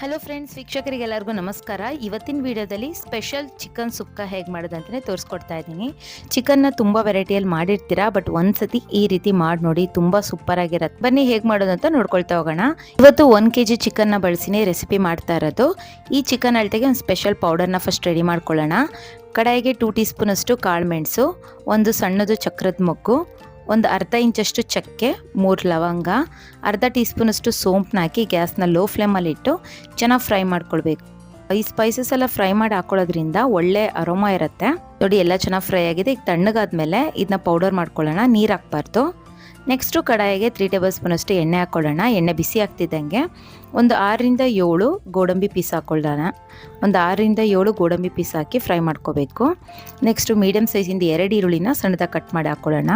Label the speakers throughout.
Speaker 1: Hello friends ವೀಕ್ಷಕರಿಗೆಲ್ಲರಿಗೂ ನಮಸ್ಕಾರ. ಇವತ್ತಿನ ವಿಡಿಯೋದಲ್ಲಿ ಸ್ಪೆಷಲ್ ಚಿಕನ್ ಸುಕ್ಕ ಹೇಗೆ ಮಾಡೋದು ಅಂತಲೇ ತೋರಿಸ್ಕೊಡ್ತಾ ಇದ್ದೀನಿ. ಚಿಕನ್ನ ತುಂಬ ವೆರೈಟಿಯಲ್ಲಿ ಮಾಡಿರ್ತೀರಾ ಬಟ್ ಒಂದ್ಸತಿ ಈ ರೀತಿ ಮಾಡಿ ನೋಡಿ, ತುಂಬ ಸೂಪರ್ ಆಗಿರತ್ತೆ. ಬನ್ನಿ ಹೇಗೆ ಮಾಡೋದು ಅಂತ ನೋಡ್ಕೊಳ್ತಾ ಹೋಗೋಣ. ಇವತ್ತು ಒನ್ ಕೆ ಜಿ ಚಿಕನ್ನ ಬಳಸಿನೇ ರೆಸಿಪಿ ಮಾಡ್ತಾ ಇರೋದು. ಈ ಚಿಕನ್ ಅಳತೆಗೆ ಒಂದು ಸ್ಪೆಷಲ್ ಪೌಡರ್ನ ಫಸ್ಟ್ ರೆಡಿ ಮಾಡ್ಕೊಳ್ಳೋಣ. ಕಡಾಯಿಗೆ ಟೂ ಟೀ ಸ್ಪೂನಷ್ಟು ಕಾಳು ಮೆಣಸು, ಒಂದು ಸಣ್ಣದು ಚಕ್ರದ ಮೊಗ್ಗು ಒಂದು ಅರ್ಧ ಇಂಚಷ್ಟು ಚಕ್ಕೆ, ಮೂರು ಲವಂಗ, ಅರ್ಧ ಟೀ ಸ್ಪೂನಷ್ಟು ಸೋಂಪನ್ನ ಹಾಕಿ ಗ್ಯಾಸ್ನ ಲೋ ಫ್ಲೇಮಲ್ಲಿಟ್ಟು ಚೆನ್ನಾಗಿ ಫ್ರೈ ಮಾಡ್ಕೊಳ್ಬೇಕು. ಈ ಸ್ಪೈಸಸ್ ಎಲ್ಲ ಫ್ರೈ ಮಾಡಿ ಹಾಕೊಳ್ಳೋದ್ರಿಂದ ಒಳ್ಳೆ ಅರೋಮಾ ಇರುತ್ತೆ. ನೋಡಿ, ಎಲ್ಲ ಚೆನ್ನಾಗಿ ಫ್ರೈ ಆಗಿದೆ. ಈಗ ತಣ್ಣಗಾದ್ಮೇಲೆ ಇದನ್ನ ಪೌಡರ್ ಮಾಡ್ಕೊಳ್ಳೋಣ. ನೀರು ಹಾಕ್ಬಾರ್ದು. ನೆಕ್ಸ್ಟು ಕಡಾಯಿಗೆ ತ್ರೀ ಟೇಬಲ್ ಸ್ಪೂನಷ್ಟು ಎಣ್ಣೆ ಹಾಕ್ಕೊಳ್ಳೋಣ ಎಣ್ಣೆ ಬಿಸಿ ಆಗ್ತಿದ್ದಂಗೆ ಒಂದು ಆರರಿಂದ ಏಳು ಗೋಡಂಬಿ ಪೀಸ್ ಹಾಕ್ಕೊಳ್ಳೋಣ ಒಂದು ಆರರಿಂದ ಏಳು ಗೋಡಂಬಿ ಪೀಸ್ ಹಾಕಿ ಫ್ರೈ ಮಾಡ್ಕೋಬೇಕು. ನೆಕ್ಸ್ಟು ಮೀಡಿಯಮ್ ಸೈಜಿಂದ ಎರಡು ಈರುಳ್ಳಿನ ಸಣ್ಣದಾಗಿ ಕಟ್ ಮಾಡಿ ಹಾಕ್ಕೊಳ್ಳೋಣ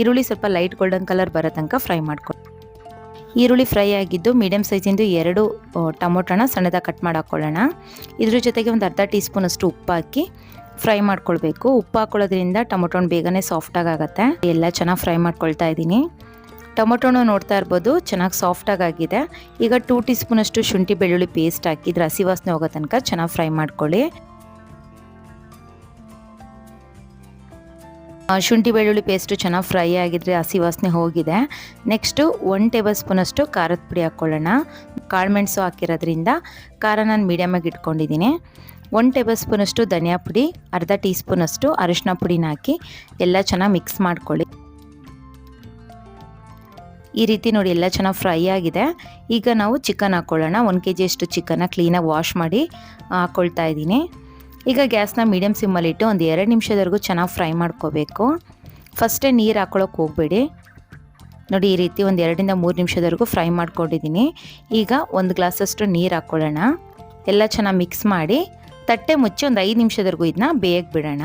Speaker 1: ಈರುಳ್ಳಿ ಸ್ವಲ್ಪ ಲೈಟ್ ಗೋಲ್ಡನ್ ಕಲರ್ ಬರೋ ತನಕ ಫ್ರೈ ಮಾಡ್ಕೊ, ಈರುಳ್ಳಿ ಫ್ರೈ ಆಗಿದ್ದು ಮೀಡಿಯಮ್ ಸೈಜಿಂದು ಎರಡು ಟೊಮೊಟೊನ ಸಣ್ಣದಾಗಿ ಕಟ್ ಮಾಡಿ ಹಾಕ್ಕೊಳ್ಳೋಣ ಇದ್ರ ಜೊತೆಗೆ ಒಂದು ಅರ್ಧ ಟೀ ಸ್ಪೂನಷ್ಟು ಉಪ್ಪು ಹಾಕಿ ಫ್ರೈ ಮಾಡ್ಕೊಳ್ಬೇಕು. ಉಪ್ಪು ಹಾಕೊಳ್ಳೋದ್ರಿಂದ ಟೊಮೊಟೊನ ಬೇಗನೆ ಸಾಫ್ಟಾಗಿ ಆಗುತ್ತೆ. ಎಲ್ಲ ಚೆನ್ನಾಗಿ ಫ್ರೈ ಮಾಡ್ಕೊಳ್ತಾ ಇದ್ದೀನಿ. ಟೊಮೊಟೊನ ನೋಡ್ತಾ ಇರ್ಬೋದು, ಚೆನ್ನಾಗಿ ಸಾಫ್ಟಾಗಿ ಆಗಿದೆ. ಈಗ ಟೂ ಟೀ ಸ್ಪೂನಷ್ಟು ಶುಂಠಿ ಬೆಳ್ಳುಳ್ಳಿ ಪೇಸ್ಟ್ ಹಾಕಿ, ಇದ್ರ ಹಸಿ ವಾಸನೆ ಹೋಗೋ ತನಕ ಚೆನ್ನಾಗಿ ಫ್ರೈ ಮಾಡ್ಕೊಳ್ಳಿ. ಶುಂಠಿ ಬೆಳ್ಳುಳ್ಳಿ ಪೇಸ್ಟು ಚೆನ್ನಾಗಿ ಫ್ರೈ ಆಗಿದ್ರೆ ಹಸಿ ವಾಸನೆ ಹೋಗಿದೆ. ನೆಕ್ಸ್ಟು ಒನ್ ಟೇಬಲ್ ಸ್ಪೂನಷ್ಟು ಖಾರದ ಪುಡಿ ಹಾಕ್ಕೊಳ್ಳೋಣ ಕಾಳುಮೆಣಸು ಹಾಕಿರೋದ್ರಿಂದ ಖಾರ ನಾನು ಮೀಡಿಯಮಾಗಿ ಇಟ್ಕೊಂಡಿದ್ದೀನಿ. ಒನ್ ಟೇಬಲ್ ಸ್ಪೂನಷ್ಟು ಧನಿಯಾ ಪುಡಿ, ಅರ್ಧ ಟೀ ಸ್ಪೂನಷ್ಟು ಅರಿಶಿನ ಪುಡಿನ ಹಾಕಿ ಎಲ್ಲ ಚೆನ್ನಾಗಿ ಮಿಕ್ಸ್ ಮಾಡ್ಕೊಳ್ಳಿ. ಈ ರೀತಿ ನೋಡಿ ಎಲ್ಲ ಚೆನ್ನಾಗಿ ಫ್ರೈ ಆಗಿದೆ. ಈಗ ನಾವು ಚಿಕನ್ ಹಾಕ್ಕೊಳ್ಳೋಣ ಒಂದು ಕೆ ಜಿಯಷ್ಟು ಚಿಕನ್ನ ಕ್ಲೀನಾಗಿ ವಾಶ್ ಮಾಡಿ ಹಾಕ್ಕೊಳ್ತಾ ಇದ್ದೀನಿ. ಈಗ ಗ್ಯಾಸ್ನ ಮೀಡಿಯಮ್ ಸಿಮ್ಮಲ್ಲಿಟ್ಟು ಒಂದು ಎರಡು ನಿಮಿಷದವರೆಗೂ ಚೆನ್ನಾಗಿ ಫ್ರೈ ಮಾಡ್ಕೋಬೇಕು. ಫಸ್ಟೇ ನೀರು ಹಾಕ್ಕೊಳಕ್ಕೆ ಹೋಗಬೇಡಿ. ನೋಡಿ ಈ ರೀತಿ ಒಂದು ಎರಡರಿಂದ ಮೂರು ನಿಮಿಷದವರೆಗೂ ಫ್ರೈ ಮಾಡ್ಕೊಂಡಿದ್ದೀನಿ. ಈಗ ಒಂದು ಗ್ಲಾಸಷ್ಟು ನೀರು ಹಾಕ್ಕೊಳ್ಳೋಣ ಎಲ್ಲ ಚೆನ್ನಾಗಿ ಮಿಕ್ಸ್ ಮಾಡಿ ತಟ್ಟೆ ಮುಚ್ಚಿ ಒಂದು ಐದು ನಿಮಿಷದವರೆಗೂ ಇದನ್ನ ಬೇಯಕ್ಕೆ ಬಿಡೋಣ.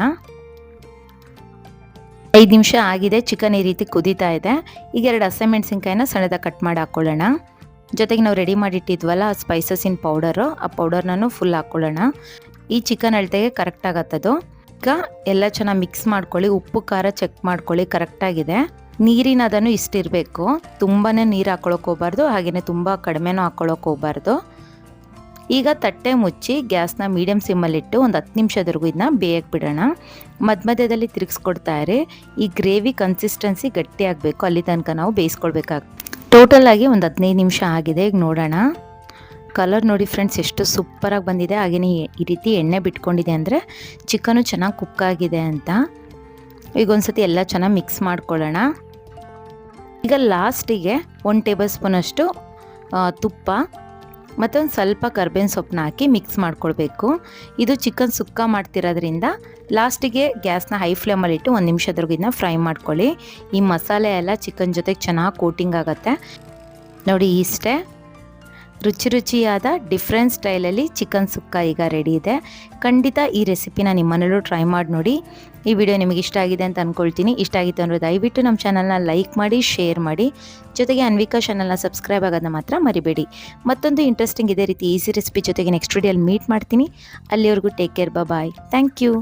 Speaker 1: ಐದು ನಿಮಿಷ ಆಗಿದೆ, ಚಿಕನ್ ಈ ರೀತಿ ಕುದೀತಾ ಇದೆ. ಈಗ ಎರಡು ಹಸಿಮೆಣ್ಸಿನ್ಕಾಯಿನ ಸಣ್ಣದಾಗಿ ಕಟ್ ಮಾಡಿ ಹಾಕ್ಕೊಳ್ಳೋಣ ಜೊತೆಗೆ ನಾವು ರೆಡಿ ಮಾಡಿಟ್ಟಿದ್ವಲ್ಲ ಆ ಸ್ಪೈಸಸಿನ ಪೌಡರು ಆ ಪೌಡರ್ನೂ ಫುಲ್ ಹಾಕ್ಕೊಳ್ಳೋಣ ಈ ಚಿಕನ್ ಅಳತೆಗೆ ಕರೆಕ್ಟ್ ಆಗತ್ತದು. ಈಗ ಎಲ್ಲ ಚೆನ್ನಾಗಿ ಮಿಕ್ಸ್ ಮಾಡ್ಕೊಳ್ಳಿ, ಉಪ್ಪು, ಖಾರ ಚೆಕ್ ಮಾಡ್ಕೊಳ್ಳಿ ಕರೆಕ್ಟಾಗಿದೆ ನೀರಿನ ಅದನ್ನು ಇಷ್ಟಿರಬೇಕು. ತುಂಬಾ ನೀರು ಹಾಕ್ಕೊಳಕ್ಕೆ ಹೋಗ್ಬಾರ್ದು ಹಾಗೆಯೇ ತುಂಬ ಕಡಿಮೆನೂ ಹಾಕ್ಕೊಳಕ್ಕೆ ಹೋಗ್ಬಾರ್ದು. ಈಗ ತಟ್ಟೆ ಮುಚ್ಚಿ ಗ್ಯಾಸ್ನ ಮೀಡಿಯಮ್ ಸಿಮ್ಮಲ್ಲಿಟ್ಟು ಒಂದು ಹತ್ತು ನಿಮಿಷದವರೆಗೂ ಇದನ್ನ ಬೇಯಕ್ಕೆ ಬಿಡೋಣ. ಮಧ್ಯ ಮಧ್ಯದಲ್ಲಿ ತಿರುಗಿಸ್ಕೊಡ್ತಾ ಇರಿ. ಈ ಗ್ರೇವಿ ಕನ್ಸಿಸ್ಟೆನ್ಸಿ ಗಟ್ಟಿ ಆಗಬೇಕು. ಅಲ್ಲಿ ತನಕ ನಾವು ಬೇಯಿಸ್ಕೊಳ್ಬೇಕಾಗ. ಟೋಟಲಾಗಿ ಒಂದು ಹದಿನೈದು ನಿಮಿಷ ಆಗಿದೆ. ಈಗ ನೋಡೋಣ. ಕಲರ್ ನೋಡಿ ಫ್ರೆಂಡ್ಸ್ ಎಷ್ಟು ಸೂಪರಾಗಿ ಬಂದಿದೆ. ಹಾಗೆಯೇ ಈ ರೀತಿ ಎಣ್ಣೆ ಬಿಟ್ಕೊಂಡಿದೆ ಅಂದರೆ ಚಿಕನು ಚೆನ್ನಾಗಿ ಕುಕ್ ಆಗಿದೆ ಅಂತ. ಈಗ ಒಂದ್ಸತಿ ಎಲ್ಲ ಚೆನ್ನಾಗಿ ಮಿಕ್ಸ್ ಮಾಡ್ಕೊಳ್ಳೋಣ. ಈಗ ಲಾಸ್ಟಿಗೆ ಒನ್ ಟೇಬಲ್ ಸ್ಪೂನಷ್ಟು ತುಪ್ಪ. ಮತ್ತು ಒಂದು ಸ್ವಲ್ಪ ಕರ್ಬೇವಿನ ಸೊಪ್ಪನ್ನ ಹಾಕಿ ಮಿಕ್ಸ್ ಮಾಡ್ಕೊಳ್ಬೇಕು. ಇದು ಚಿಕನ್ ಸುಕ್ಕ ಮಾಡ್ತಿರೋದ್ರಿಂದ ಲಾಸ್ಟಿಗೆ ಗ್ಯಾಸ್ನ ಹೈ ಫ್ಲೇಮಲ್ಲಿ ಇಟ್ಟು ಒಂದು ನಿಮಿಷದವರೆಗೂ ಇದನ್ನ ಫ್ರೈ ಮಾಡ್ಕೊಳ್ಳಿ. ಈ ಮಸಾಲೆ ಎಲ್ಲ ಚಿಕನ್ ಜೊತೆಗೆ ಚೆನ್ನಾಗಿ ಕೋಟಿಂಗ್ ಆಗುತ್ತೆ. ನೋಡಿ ಇಷ್ಟೇ. ರುಚಿ ರುಚಿಯಾದ ಡಿಫ್ರೆಂಟ್ ಸ್ಟೈಲಲ್ಲಿ ಚಿಕನ್ ಸುಕ್ಕ ಈಗ ರೆಡಿ ಇದೆ. ಖಂಡಿತ ಈ ರೆಸಿಪಿನ ನಿಮ್ಮನೆಯಲ್ಲೂ ಟ್ರೈ ಮಾಡಿ ನೋಡಿ. ಈ ವಿಡಿಯೋ ನಿಮಗೆ ಇಷ್ಟ ಆಗಿದೆ ಅಂತ ಅಂದ್ಕೊಳ್ತೀನಿ ಇಷ್ಟ ಆಗಿತ್ತು ಅಂದರೆ ದಯವಿಟ್ಟು ನಮ್ಮ ಚಾನಲ್ನ ಲೈಕ್ ಮಾಡಿ ಶೇರ್ ಮಾಡಿ. ಜೊತೆಗೆ ಅನ್ವಿಕಾ ಚಾನಲ್ನ ಸಬ್ಸ್ಕ್ರೈಬ್ ಆಗೋದನ್ನ ಮಾತ್ರ ಮರಿಬೇಡಿ. ಮತ್ತೊಂದು ಇಂಟ್ರೆಸ್ಟಿಂಗ್ ಇದೇ ರೀತಿ ಈಸಿ ರೆಸಿಪಿ ಜೊತೆಗೆ ನೆಕ್ಸ್ಟ್ ವಿಡಿಯೋಲಿ ಮೀಟ್ ಮಾಡ್ತೀನಿ. ಅಲ್ಲಿವರೆಗೂ take care bye thank you